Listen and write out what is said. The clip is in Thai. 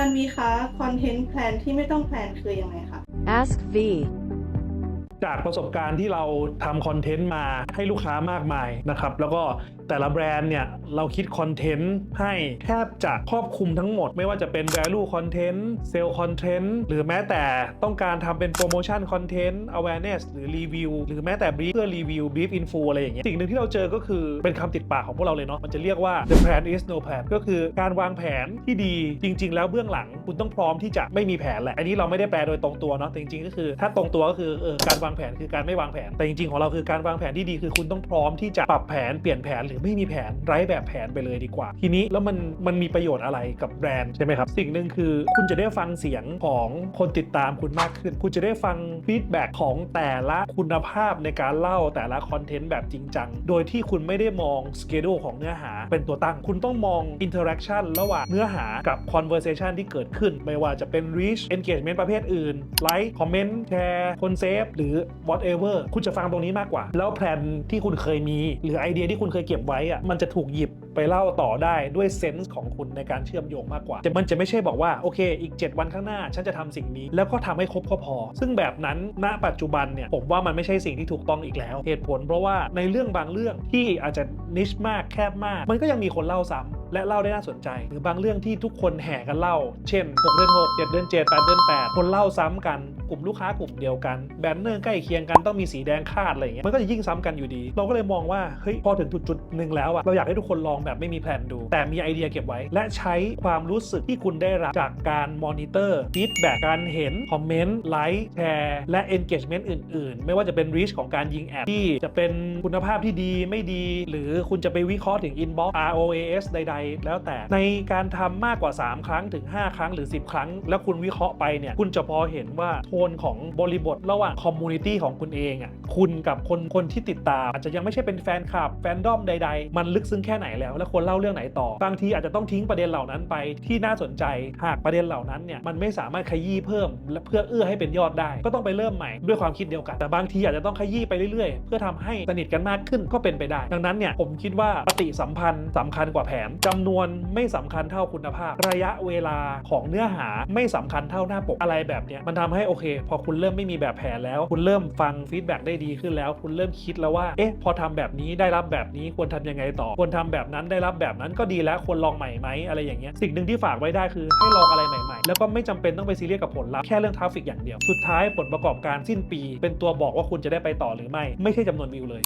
ารย์วีคะคอนเทนต์แพลนที่ไม่ต้องแพลนคือยังไงคะ Ask V. จากประสบการณ์ที่เราทำคอนเทนต์มาให้ลูกค้ามากมายนะครับ แล้วก็แต่ละแบรนด์เนี่ยเราคิดคอนเทนต์ให้แทบจะครอบคลุมทั้งหมด ไม่ว่าจะเป็น value content sale content หรือแม้แต่ต้องการทำเป็น promotion content awareness หรือ review หรือแม้แต่ brief เพื่อ review brief info อะไรอย่างเงี้ยสิ่งหนึ่งที่เราเจอก็คือเป็นคำติดปากของพวกเราเลยเนาะมันจะเรียกว่า the plan is no plan ก็คือการวางแผนที่ดีจริง ๆ แล้วเบื้องหลังคุณต้องพร้อมที่จะไม่มีแผนแหละอันนี้เราไม่ได้แปลโดยตรงตัวเนาะแต่จริงๆก็คือถ้าตรงตัวก็คือเออการวางแผนคือการไม่วางแผน แต่จริงๆของเราคือการวางแผนที่ดีคือคุณต้องพร้อมที่จะปรับแผนเปลี่ยนแผนหรือไม่มีแผนไร้แบบแผนไปเลยดีกว่า ทีนี้แล้วมันมันมีประโยชน์อะไรกับแบรนด์ใช่ไหมครับ สิ่งหนึ่งคือคุณจะได้ฟังเสียงของคนติดตามคุณมากขึ้น คุณจะได้ฟังฟีดแบ็กของแต่ละคุณภาพในการเล่าแต่ละคอนเทนต์แบบจริงจังโดยที่คุณไม่ได้มองสเกดูของเนื้อหา เป็นตัวตั้งคุณต้องมองอินเทอร์แอคชั่นระหว่างเนื้อหากับ conversation ที่เกิดขึ้น ไม่ว่าจะเป็น reach engagement ประเภทอื่น like comment แชร์คนเซฟหรือ whatever คุณจะฟังตรงนี้มากกว่า แล้วแผนที่คุณเคยมี หรือไอเดียที่คุณเคยเก็บไว้อะมันจะถูกหยิบ ไปเล่าต่อได้ด้วยเซนส์ของคุณในการเชื่อมโยงมากกว่าแต่มันจะไม่ใช่บอกว่าโอเค อีก 7 วันข้างหน้า ฉันจะทำสิ่งนี้แล้วก็ทำให้ครบก็พอ ซึ่งแบบนั้นณปัจจุบันเนี่ยผมว่ามันไม่ใช่สิ่งที่ถูกต้องอีกแล้ว เหตุผลเพราะว่าในเรื่องบางเรื่องที่อาจจะนิชมากแคบมาก มันก็ยังมีคนเล่าซ้ำและเล่าได้น่าสนใจ หรือบางเรื่องที่ทุกคนแห่กันเล่า เช่น 6 เดือน 6 7 เดือน 7 8 เดือน 8 คนเล่าซ้ำกันกลุ่มลูกค้ากลุ่มเดียวกันแบนเนอร์ใกล้เคียงกันต้องมีสีแดงคาดอะไรอย่างเงี้ยมันก็จะยิ่งซ้ำกันอยู่ดี เราก็เลยมองว่าเฮ้ยพอถึงจุดจุดหนึ่งแล้วอะเราอยากให้ทุกคนลองแบบไม่มีแผนดู แต่มีไอเดียเก็บไว้ และใช้ความรู้สึกที่คุณได้รับจากการมอนิเตอร์ฟีดแบ็กการเห็น คอมเมนต์ ไลค์ แชร์ และ engagement อื่น ๆ ไม่ว่าจะเป็น reach ของการยิงแอดที่จะเป็นคุณภาพที่ดีไม่ดี หรือคุณจะไปวิเคราะห์ถึง inbox ROAS ใด ๆ แล้วแต่ในการทำมากกว่า 3 ครั้งถึง 5 ครั้งหรือ 10 ครั้ง แล้วคุณวิเคราะห์ไปเนี่ยคุณจะพอเห็นว่าโทนของบริบทระหว่างคอมมูนิตี้ของคุณเองอะคุณกับคนคนที่ติดตาม อาจจะยังไม่ใช่เป็นแฟนคลับแฟนดอมใด ๆ มันลึกซึ้งแค่ไหนแล้วและควรเล่าเรื่องไหนต่อบางทีอาจจะต้องทิ้งประเด็นเหล่านั้นไปที่น่าสนใจหากประเด็นเหล่านั้นเนี่ยมันไม่สามารถขยี้เพิ่มและเพื่อเอื้อให้เป็นยอดได้ ก็ต้องไปเริ่มใหม่ด้วยความคิดเดียวกัน แต่บางทีอาจจะต้องขยี้ไปเรื่อยๆ เพื่อทำให้สนิทกันมากขึ้นก็เป็นไปได้ ดังนั้นเนี่ยผมคิดว่าปฏิสัมพันธ์สำคัญกว่าแผนจำนวนไม่สำคัญเท่าคุณภาพ ระยะเวลาของเนื้อหาไม่สำคัญเท่าหน้าปกอะไรแบบเนี้ยมันทำให้โอเค พอคุณเริ่มไม่มีแบบแผนแล้ว คุณเริ่มฟังฟีดแบ็กได้ดีขึ้นแล้ว คุณเริ่มคิดแล้วว่าเอ๊ะพอทำแบบนี้ได้รับแบบนี้ควรทำยังไงต่อควรทำแบบนั้นได้รับแบบนั้นก็ดีแล้วควรลองใหม่ไหมอะไรอย่างเงี้ยสิ่งหนึ่งที่ฝากไว้ได้คือให้ลองอะไรใหม่ๆ แล้วก็ไม่จำเป็นต้องไปซีเรียสกับผลลัพธ์แค่เรื่องทราฟฟิกอย่างเดียวสุดท้ายผลประกอบการสิ้นปี เป็นตัวบอกว่าคุณจะได้ไปต่อหรือไม่ ไม่ใช่จำนวนวิวเลย